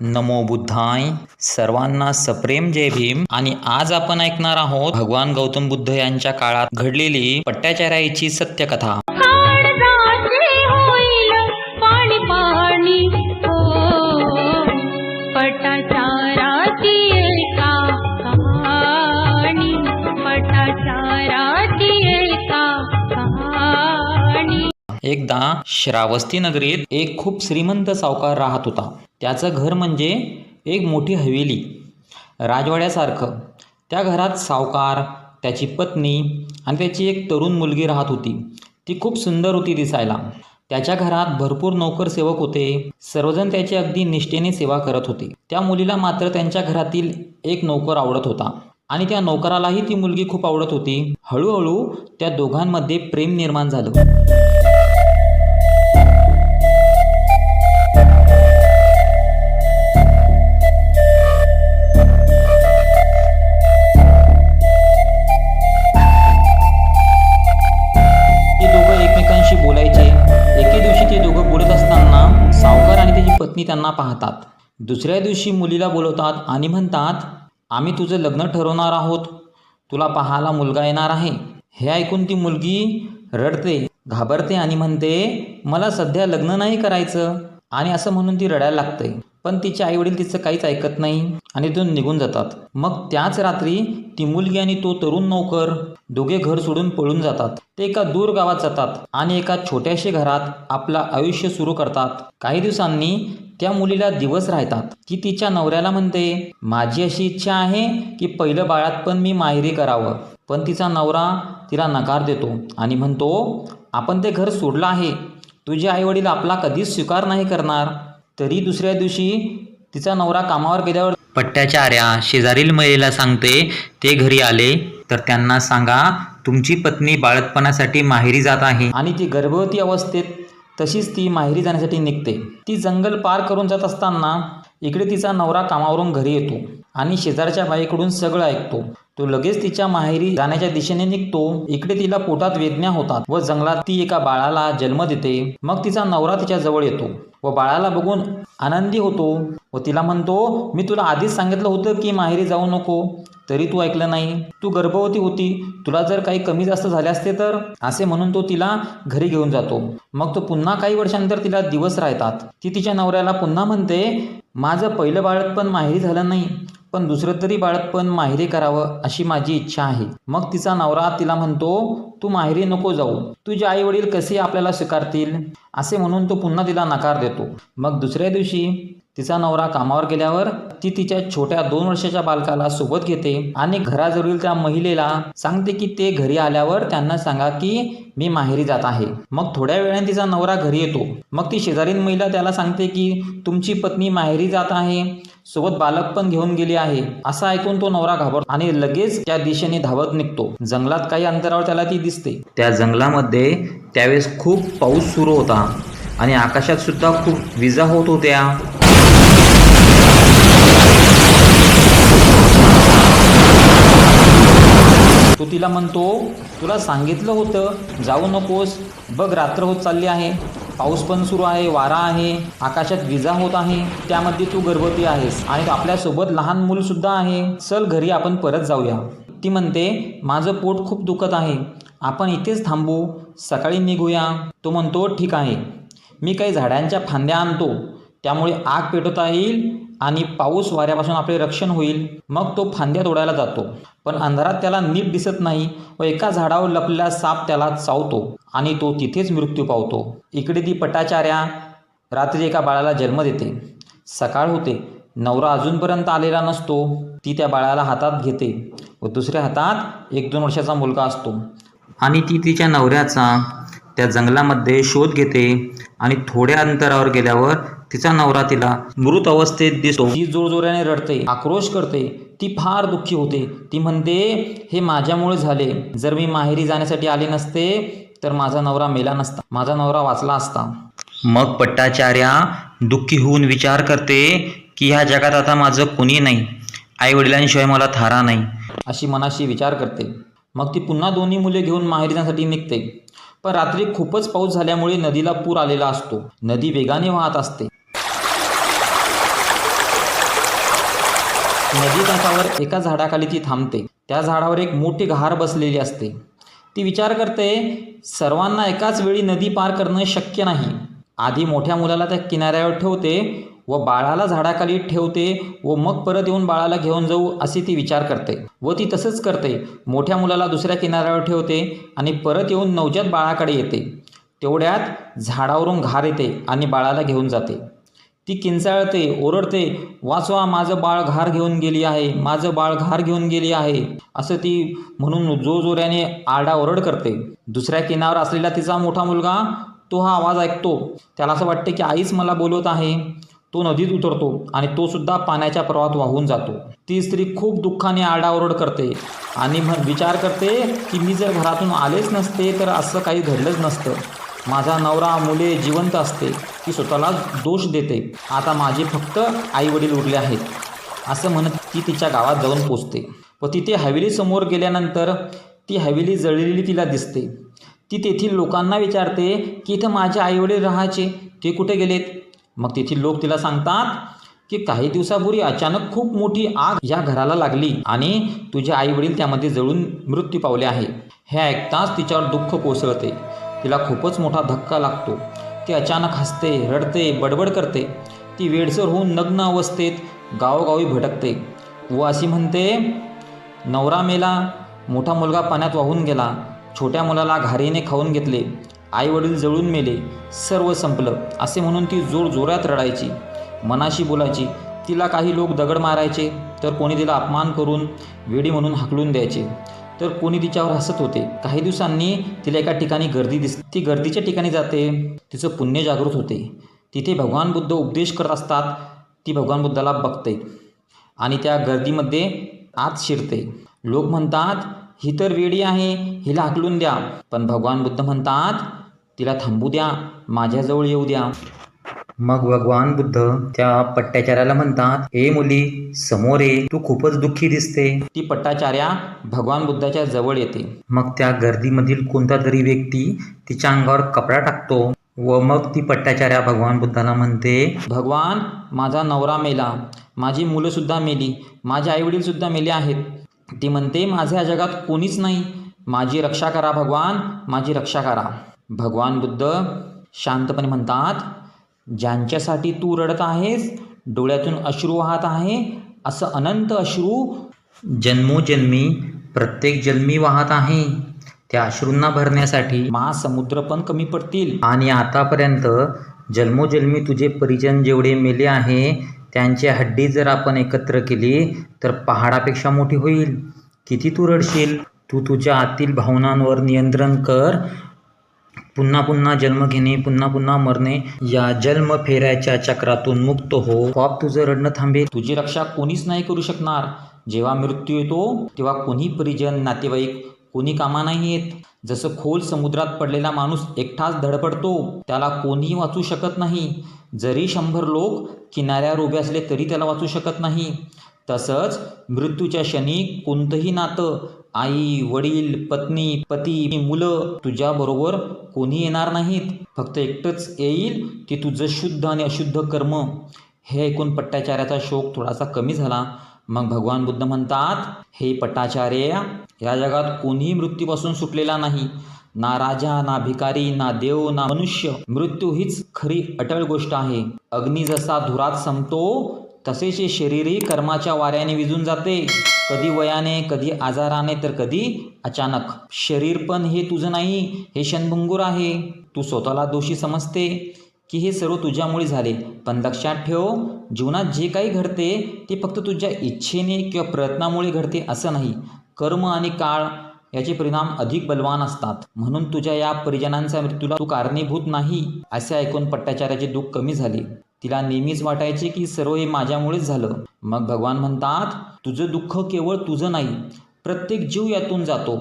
नमो बुद्धाय. सर्वांना सप्रेम जय भीम. आणि आज आपण ऐकणार आहोत भगवान गौतम बुद्ध यांच्या काळात घडलेली पट्टाचार्याची सत्यकथा. एकदा श्रावस्ती नगरीत एक खूप श्रीमंत सावकार राहत होता. त्याचं घर म्हणजे एक मोठी हवेली. राजवाड्यासारखं. त्या घरात सावकार त्याची पत्नी आणि त्याची एक तरुण मुलगी राहत होती. ती खूप सुंदर होती दिसायला. त्याच्या घरात भरपूर नोकरसेवक होते. सर्वजण त्याची अगदी निष्ठेने सेवा करत होते. त्या मुलीला मात्र त्यांच्या घरातील एक नोकर आवडत होता आणि त्या नोकरालाही ती मुलगी खूप आवडत होती. हळूहळू त्या दोघांमध्ये प्रेम निर्माण झालं. आणि त्यांना पाहतात. दुसऱ्या दिवशी मुलीला बोलवतात आणि म्हणतात आम्ही तुझं लग्न ठरवणार आहोत. तुला पाहायला मुलगा येणार आहे. हे ऐकून ती मुलगी रडते घाबरते आणि म्हणते मला सध्या लग्न नाही करायचं. आणि असं म्हणून ती रडायला लागते. पण तिचे आईवडील तिचं काहीच ऐकत नाही आणि तिथून निघून जातात. मग त्याच रात्री ती मुलगी आणि तो तरुण नोकर दोघे घर सोडून पळून जातात. ते एका दूर गावात जातात आणि एका छोट्याशा घरात आपलं आयुष्य सुरू करतात. काही दिवसांनी त्या मुलीला दिवस राहतात. ती तिच्या नवऱ्याला म्हणते माझी अशी इच्छा आहे की पहिलं बाळात पण मी माहेरी करावं. पण तिचा नवरा तिला नकार देतो आणि म्हणतो आपण ते घर सोडलं आहे. तुझे आईवडील आपला कधीच स्वीकार नाही करणार. तरी दुसऱ्या दिवशी तिचा नवरा कामावर गेल्यावर पट्ट्याचार्या शेजारील महिलेला सांगते ते घरी आले तर त्यांना सांगा तुमची पत्नी बाळतपणासाठी माहेरी जात आहे. आणि ती गर्भवती अवस्थेत तशीच ती माहेरी जाण्यासाठी निघते. ती जंगल पार करून जात असताना इकडे तिचा नवरा कामावरून घरी येतो आणि शेजारच्या बाईकडून सगळं ऐकतो. तो लगेच तिच्या माहेरी जाण्याच्या दिशेने निघतो. इकडे तिला पोटात वेदना होतात व जंगलात ती एका बाळाला जन्म देते. मग तिचा नवरा तिच्या जवळ येतो व बाळाला बघून आनंदी होतो व तिला म्हणतो मी तुला आधीच सांगितलं होतं की माहेरी जाऊ नको. तरी तू ऐकलं नाही. तू गर्भवती होती. तुला जर काही कमी जास्त झाले असते तर? असे म्हणून तो तिला घरी घेऊन जातो. मग तो पुन्हा काही वर्षानंतर तिला दिवस राहतात. ती तिच्या नवऱ्याला पुन्हा म्हणते माझं पहिलं बाळक पण माहेरी झालं नाही. पण दुसरं तरी बाळपण माहेरी करावं अशी माझी इच्छा आहे. मग तिचा नवरा तिला म्हणतो तू माहेरी नको जाऊ. तुझे आई वडील कसे आपल्याला स्वीकारतील? असे म्हणून तो पुन्हा तिला नकार देतो. मग दुसऱ्या दिवशी तिचा नवरा कामावर गेल्यावर ती तिच्या छोट्या दोन वर्षाच्या बालकाला सोबत घेते आणि घराजवळील त्या महिलेला सांगते की ते घरी आल्यावर त्यांना सांगा की मी माहेरी जात आहे. मग थोड्या वेळाने तिचा नवरा घरी येतो. मग ती शेजारील महिला त्याला सांगते की तुमची पत्नी माहेरी जात आहे. सोबत बालक पण घेऊन गेली आहे. असं ऐकून तो नवरा घाबरतो आणि लगेच त्या दिशेने धावत निघतो. जंगलात काही अंतरावर त्याला ती दिसते. त्या जंगलामध्ये त्यावेळेस खूप पाऊस सुरू होता आणि आकाशात सुद्धा खूप विजा होत होत्या. तो तिला म्हणतो तुला सांगितलं होतं जाऊ नकोस. बघ रात्र होत चालली आहे. पाऊस पण सुरू आहे वारा आहे आकाशात विजा होत आहे त्यामध्ये तू गर्भवती आहेस आणि आपल्यासोबत लहान मूल सुद्धा आहे. चल घरी आपण परत जाऊया. ती म्हणते माझं पोट खूप दुखत आहे. आपण इथेच थांबू. सकाळी निघूया. तो म्हणतो ठीक आहे. मी काही झाडांच्या फांद्या आणतो. त्यामुळे आग पेटवता येईल आणि पाऊस वाऱ्यापासून आपले रक्षण होईल. मग तो फांद्या तोडायला जातो. पण अंधारात त्याला नीट दिसत नाही व एका झाडावर लपलेला साप त्याला चावतो. आणि तो तिथेच मृत्यू पावतो. इकडे ती पटाचार्या रात्री एका बाळाला जन्म देते. सकाळ होते. नवरा अजूनपर्यंत आलेला नसतो. ती त्या बाळाला हातात घेते व दुसऱ्या हातात एक दोन वर्षाचा मुलगा असतो. आणि ती तिच्या नवऱ्याचा त्या जंगलामध्ये शोध घेते आणि थोड्या अंतरावर गेल्यावर तिचा नवरा तिला मृत अवस्थेत दिसतो. ती जोरजोराने रडते आक्रोश करते. ती फार दुःखी होते. ती म्हणते हे माझ्यामुळे झाले. जर मी माहेरी जाण्यासाठी आले नसते तर माझा नवरा मेला नसता. माझा नवरा वाचला असता. मग पट्टाचार्या दुःखी होऊन विचार करते की ह्या जगात आता माझं कुणी नाही. आई वडिलांशिवाय मला थारा नाही. अशी मनाशी विचार करते. मग ती पुन्हा दोन्ही मुले घेऊन माहेरी जाण्यासाठी निघते. पण रात्री खूपच पाऊस झाल्यामुळे नदीला पूर आलेला असतो. नदी वेगाने वाहत असते. नदी काठावर एका झाडाखाली ती थांबते. त्या झाडावर एक मोठी घार बसलेली असते. ती विचार करते सर्वांना एकाच वेळी नदी पार करणं शक्य नाही. आधी मोठ्या मुलाला त्या किनाऱ्यावर ठेवते व बाळाला झाडाखाली ठेवते व मग परत येऊन बाळाला घेऊन जाऊ असे ती विचार करते. व ती तसंच करते. मोठ्या मुलाला दुसऱ्या किनाऱ्यावर ठेवते आणि परत येऊन नवजात बाळाकडे येते. तेवढ्यात झाडावरून घार येते आणि बाळाला घेऊन जाते. ती किंचाळते ओरडते वाचवा माझं बाळ घार घेऊन गेली आहे माझं बाळ घार घेऊन गेली आहे. असं ती म्हणून जोरजोऱ्याने आरडाओरड करते. दुसऱ्या किनावर असलेला तिचा मोठा मुलगा तो हा आवाज ऐकतो. त्याला असं वाटते की आईच मला बोलवत आहे. तो नदीत उतरतो आणि तो सुद्धा पाण्याच्या प्रवाहात वाहून जातो. ती स्त्री खूप दुःखाने आरडाओरड करते आणि मग विचार करते की मी जर घरातून आलेच नसते तर असं काही घडलंच नसतं. माझा नवरा मुले जिवंत असते. ती स्वतःला दोष देते. आता माझे फक्त आई वडील उरले आहेत असं म्हणत ती तिच्या गावात जाऊन पोचते. व तिथे हवेलीसमोर गेल्यानंतर ती हवेली जळलेली तिला दिसते. ती तेथील लोकांना विचारते की इथं माझे आईवडील राहायचे? ते कुठे गेलेत? मग तेथील लोक तिला सांगतात की काही दिवसापूर्वी अचानक खूप मोठी आग या घराला लागली आणि तुझे आईवडील त्यामध्ये जळून मृत्यू पावले आहे. हे ऐकताच तिच्यावर दुःख कोसळते. तिला खूपच मोठा धक्का लागतो. ती अचानक हसते रडते बडबड करते. ती वेडसर होऊन नग्न अवस्थेत गावोगावी भटकते व अशी म्हणते नवरा मेला मोठा मुलगा पाण्यात वाहून गेला. छोट्या मुलाला घारीने खाऊन घेतले. आई वडील जळून मेले. सर्व संपलं. असे म्हणून ती जोर जोरात रडायची. मनाशी बोलायची तिला काही लोक दगड मारायचे तर कोणी तिला अपमान करून वेडी म्हणून हाकलून द्यायचे. तर कोणी तिच्यावर हसत होते. काही दिवसांनी तिला एका ठिकाणी गर्दी दिस ती गर्दीच्या ठिकाणी जाते. तिचं पुण्य जागृत होते. तिथे भगवान बुद्ध उपदेश करत असतात. ती भगवान बुद्धाला बघते आणि त्या गर्दीमध्ये आत शिरते. लोक म्हणतात ही तर वेडी आहे. हिला हाकलून द्या. पण भगवान बुद्ध म्हणतात तिला थांबू द्या. माझ्याजवळ येऊ द्या. मग भगवान बुद्ध त्या पट्ट्याचार्याला म्हणतात ए मुली समोर ये तू खूपच दुःखी दिसते. ती पट्टाचार्या भगवान बुद्धाच्या जवळ येते. मग त्या गर्दीमधील कोणता तरी व्यक्ती तिच्या अंगावर कपडा टाकतो व मग ती पट्टाचार्या भगवान बुद्धाला म्हणते भगवान माझा नवरा मेला. माझी मुलंसुद्धा मेली. माझे आईवडीलसुद्धा मेले आहेत. ती म्हणते माझ्या जगात कोणीच नाही. माझी रक्षा करा भगवान माझी रक्षा करा. भगवान बुद्ध शांतपणे म्हणतात ज्यांच्यासाठी तू रडत आहेस डोळ्यातून अश्रू वाहत आहे असं अनंत अश्रू जन्मोजन्मी प्रत्येक जन्मी वाहत आहे. त्या अश्रूंना भरण्यासाठी महासमुद्र पण कमी पडतील. आणि आतापर्यंत जन्मोजन्मी तुझे परिजन जेवढे मेले आहे त्यांची हड्डी जर आपण एकत्र केली तर पहाडापेक्षा मोठी होईल. किती तू रडशील? तू तुझ्या आतील भावनांवर नियंत्रण कर. पुन्हा पुन्हा जन्म घेणे पुन्हा पुन्हा मरणे या जन्म फेऱ्याच्या चक्रातून मुक्त हो. पाप तुझं रडणं थांबे. तुझी रक्षा कोणीच नाही करू शकणार. जेव्हा मृत्यू येतो तेव्हा कोणी परिजन नातेवाईक कोणी कामा नाही येत. जसं खोल समुद्रात पडलेला माणूस एकटाच धडपडतो त्याला कोणीही वाचू शकत नाही. जरी शंभर लोक किनाऱ्यावर उभे असले तरी त्याला वाचू शकत नाही. तसंच मृत्यूच्या क्षणी कोणतंही नातं आई वडील पत्नी पती मुलं तुझ्याबरोबर कोणी येणार नाहीत. फक्त एकटंच येईल की तुझं शुद्ध आणि अशुद्ध कर्म. हे ऐकून पट्टाचार्याचा शोक थोडासा कमी झाला. मग भगवान बुद्ध म्हणतात हे पट्टाचार्य या जगात कोणीही मृत्यूपासून सुटलेला नाही. ना राजा ना भिकारी ना देव ना मनुष्य. मृत्यू हीच खरी अटळ गोष्ट आहे. अग्नी जसा धुरात संपतो तसेच हे शरीरही कर्माच्या वाऱ्याने विजून जाते. कधी वयाने कधी आजाराने तर कधी अचानक. शरीर पण हे तुझं नाही हे क्षणभंगूर आहे. तू स्वतःला दोषी समजते की हे सर्व तुझ्यामुळे झाले. पण लक्षात ठेव जीवनात जे काही घडते ते फक्त तुझ्या इच्छेने किंवा प्रयत्नामुळे घडते असं नाही. कर्म आणि काळ याचे परिणाम अधिक बलवान असतात. म्हणून तुझ्या या परिजनांचा मृत्यूला तू कारणीभूत नाही असे ऐकून पट्टाचार्याचे दुःख कमी झाले. तिला नेहमीच वाटायचे की सर्व हे माझ्यामुळेच झालं. मग भगवान म्हणतात तुझं दुःख केवळ तुझं नाही प्रत्येक जीव यातून जातो.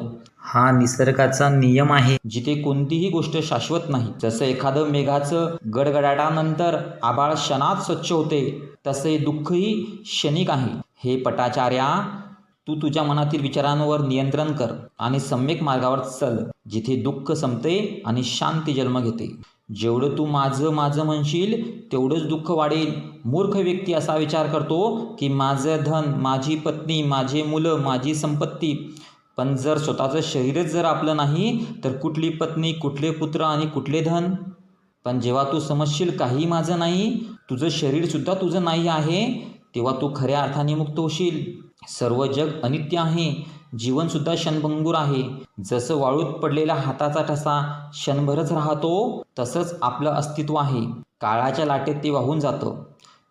हा निसर्गाचा नियम आहे. जिथे कोणतीही गोष्ट शाश्वत नाही जसं एखादं मेघाचं गडगडाटानंतर आबाळ क्षणात स्वच्छ होते तसे दुःखही क्षणिक आहे. हे पटाचार्या तू तुझ्या मनातील विचारांवर नियंत्रण कर आणि सम्यक मार्गावर चल जिथे दुःख संपते आणि शांती जन्म घेते. जेवढं तू माझं माझं म्हणशील तेवढंच दुःख वाढेल. मूर्ख व्यक्ती असा विचार करतो की माझं धन माझी पत्नी माझे मुलं माझी संपत्ती. पण जर स्वतःचं शरीरच जर आपलं नाही तर कुठली पत्नी कुठले पुत्र आणि कुठले धन? पण जेव्हा तू समजशील काही माझं नाही तुझं शरीरसुद्धा तुझं नाही आहे तेव्हा तू खऱ्या अर्थाने मुक्त होशील. सर्व जग अनित्य आहे. जीवनसुद्धा क्षणभंगूर आहे. जसं वाळूत पडलेला हाताचा ठसा क्षणभरच राहतो तसंच आपलं अस्तित्व आहे. काळाच्या लाटेत ते वाहून जातं.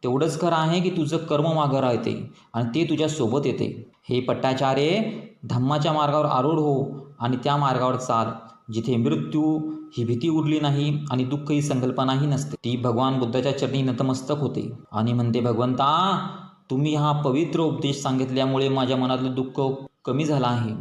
तेवढंच खरं आहे की तुझं कर्म मागं राहते आणि ते तुझ्या सोबत येते. हे पट्टाचार्य धम्माच्या मार्गावर आरूढ हो आणि त्या मार्गावर चाल. जिथे मृत्यू ही भीती उरली नाही आणि दुःख ही संकल्पनाही नसते. ती भगवान बुद्धाच्या चरणी नतमस्तक होते. आणि म्हणते भगवंता तुम्ही हा पवित्र उपदेश सांगितल्यामुळे माझ्या मनातलं दुःख कमी झालं आहे.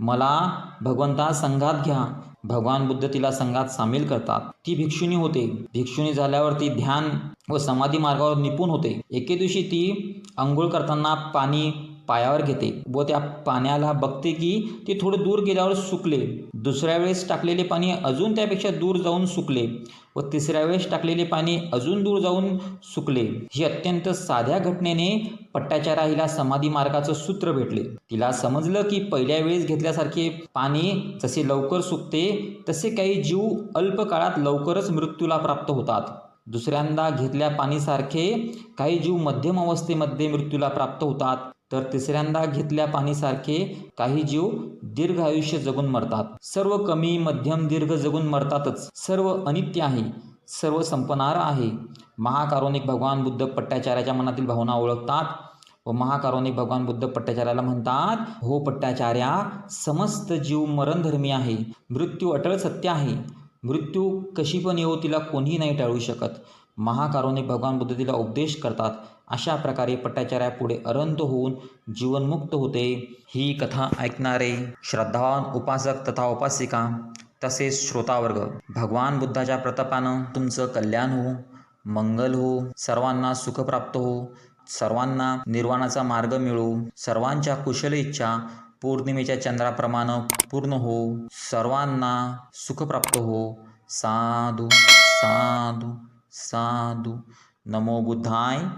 मला भगवंता संघात घ्या. भगवान बुद्ध तिला संघात सामील करतात. ती भिक्षुणी होते. भिक्षुणी झाल्यावर ती ध्यान व समाधी मार्गावर निपुण होते. एके दिवशी ती आंघोळ करताना पाणी पायावर घेते व त्या पाण्याला बघते की ते थोडं दूर गेल्यावर सुकले. दुसऱ्या वेळेस टाकलेले पाणी अजून त्यापेक्षा दूर जाऊन सुकले व तिसऱ्या वेळेस टाकलेले पाणी अजून दूर जाऊन सुकले. ही अत्यंत साध्या घटनेने पट्टाचारा हिला समाधी मार्गाचं सूत्र भेटले. तिला समजलं की पहिल्या वेळेस घेतल्यासारखे पाणी जसे लवकर सुकते तसे काही जीव अल्प काळात लवकरच मृत्यूला प्राप्त होतात. दुसऱ्यांदा घेतल्या पाणीसारखे काही जीव मध्यम अवस्थेमध्ये मृत्यूला प्राप्त होतात. तर तिसऱ्यांदा घेतल्या पाणीसारखे काही जीव दीर्घ आयुष्य जगून मरतात. सर्व कमी मध्यम दीर्घ जगून मरतातच. सर्व अनित्य आहे. सर्व संपणार आहे. महाकारुणिक भगवान बुद्ध पट्टाचार्याच्या मनातील भावना ओळखतात व महाकारुणिक भगवान बुद्ध पट्टाचार्याला म्हणतात हो पट्टाचार्या समस्त जीव मरणधर्मी आहे. मृत्यू अटळ सत्य आहे. मृत्यू कशी पण येऊ तिला कोणीही नाही टाळू शकत. महाकारुणिक भगवान बुद्ध तिला उपदेश करतात. अशा प्रकारे पट्टाचार्या पुढे अरंत होऊन जीवनमुक्त होते. ही कथा ऐकणारे श्रद्धावान उपासक तथा उपासिका तसेच श्रोतावर्ग भगवान बुद्धाच्या प्रतापानं तुमचं कल्याण हो मंगल हो सर्वांना सुख प्राप्त हो सर्वांना निर्वाणाचा मार्ग मिळो सर्वांच्या कुशल इच्छा पौर्णिमेच्या चंद्राप्रमाणे पूर्ण हो सर्वांना सुख प्राप्त हो. साधू साधू. साधू। नमो बुद्धाय।